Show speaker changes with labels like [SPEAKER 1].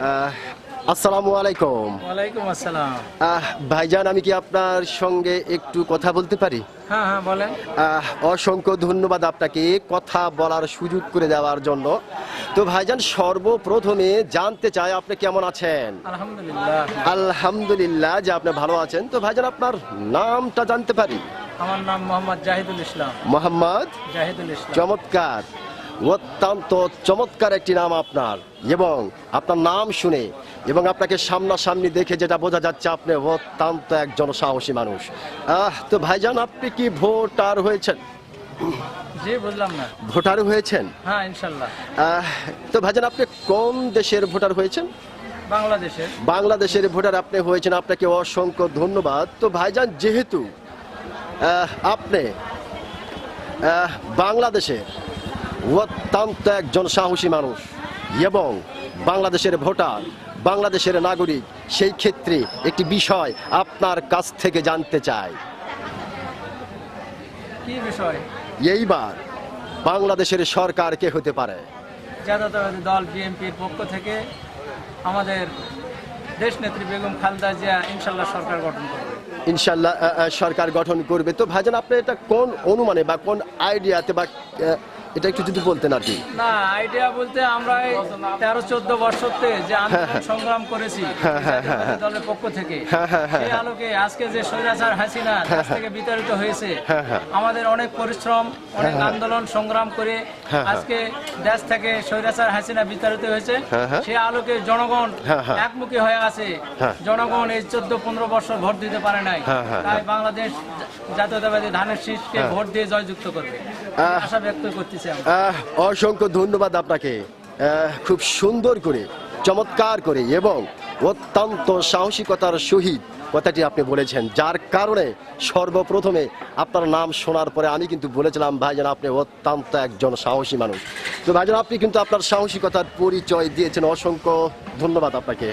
[SPEAKER 1] আহ, আসসালামু আলাইকুম।
[SPEAKER 2] ওয়ালাইকুম আসসালাম।
[SPEAKER 1] আহ, ভাইজান আমি কি আপনার সঙ্গে একটু কথা বলতে পারি?
[SPEAKER 2] হ্যাঁ হ্যাঁ বলেন।
[SPEAKER 1] অসংখ্য ধন্যবাদ আপনাকে কথা বলার সুযোগ করে দেওয়ার জন্য। তো ভাইজান সর্বপ্রথমে জানতে চাই আপনি কেমন আছেন?
[SPEAKER 2] আলহামদুলিল্লাহ।
[SPEAKER 1] আলহামদুলিল্লাহ যে আপনি ভালো আছেন। তো ভাইজান আপনার নামটা জানতে পারি?
[SPEAKER 2] আমার নাম মোহাম্মদ জাহিদুল ইসলাম।
[SPEAKER 1] মোহাম্মদ
[SPEAKER 2] জাহিদুল ইসলাম।
[SPEAKER 1] চমৎকার। অত্যন্ত চমৎকার একটি নাম আপনার। এবং আপনার নাম শুনে এবং আপনাকে সামনাসামনি দেখে যেটা বোঝা যাচ্ছে আপনি অত্যন্ত একজন সাহসী মানুষ। আহ তো ভাইজান আপনি কি ভোটার হয়েছেন?
[SPEAKER 2] জি বুঝলাম না।
[SPEAKER 1] ভোটার হয়েছেন?
[SPEAKER 2] হ্যাঁ ইনশাল্লাহ।
[SPEAKER 1] তো ভাইজান আপনি কোন দেশের ভোটার হয়েছেন?
[SPEAKER 2] বাংলাদেশের।
[SPEAKER 1] বাংলাদেশের ভোটার আপনি হয়েছেন আপনাকে অসংখ্য ধন্যবাদ। তো ভাইজান যেহেতু আপনি বাংলাদেশের অত্যন্ত একজন সাহসী মানুষ এবং বাংলাদেশের ভোটার বাংলাদেশের নাগরিক সেই ক্ষেত্রে একটি বিষয় আপনার কাছ থেকে জানতে চাই।
[SPEAKER 2] কি বিষয়?
[SPEAKER 1] এইবার বাংলাদেশের সরকার কে হতে পারে?
[SPEAKER 2] জাতীয়তাবাদী দল বিএনপির পক্ষ থেকে আমাদের দেশ নেত্রী বেগম খালেদা জিয়া ইনশাল্লাহ সরকার গঠন করবে।
[SPEAKER 1] ইনশাল্লাহ সরকার গঠন করবে। তো ভাইজান আপনি এটা কোন অনুমানে বা কোন আইডিয়াতে বা এটা একটু যদি বলতেন আর কি।
[SPEAKER 2] না আইডিয়া বলতে আমরা এই তেরো চোদ্দ বছরতে যে আন্দোলন সংগ্রাম করেছি দলের পক্ষ থেকে সেই আলোকে আজকে যে স্বৈরাচার হাসিনা দেশ থেকে বিতাড়িত হয়েছে আমাদের অনেক পরিশ্রম অনেক আন্দোলন সংগ্রাম করে আজকে দেশ থেকে স্বৈরাচার হাসিনা বিতাড়িত হয়েছে সেই আলোকে জনগণ একমুখী হয়ে আছে। জনগণ এই চোদ্দ পনেরো বছর ভোট দিতে পারে নাই। তাই বাংলাদেশ জাতীয়তাবাদী ধানের শীষকে ভোট দিয়ে জয়যুক্ত করবে। আশা ব্যক্ত
[SPEAKER 1] আহ, অসংখ্য ধন্যবাদ আপনাকে। খুব সুন্দর করে, চমৎকার করে এবং অত্যন্ত সাহসিকতার সহিত কথাটি আপনি বলেছেন, যার কারণে সর্বপ্রথমে আপনার নাম শোনার পরে আমি কিন্তু বলেছিলাম ভাইজান আপনি অত্যন্ত একজন সাহসী মানুষ। তো ভাইজান আপনি কিন্তু আপনার সাহসিকতার পরিচয় দিয়েছেন। অসংখ্য ধন্যবাদ আপনাকে।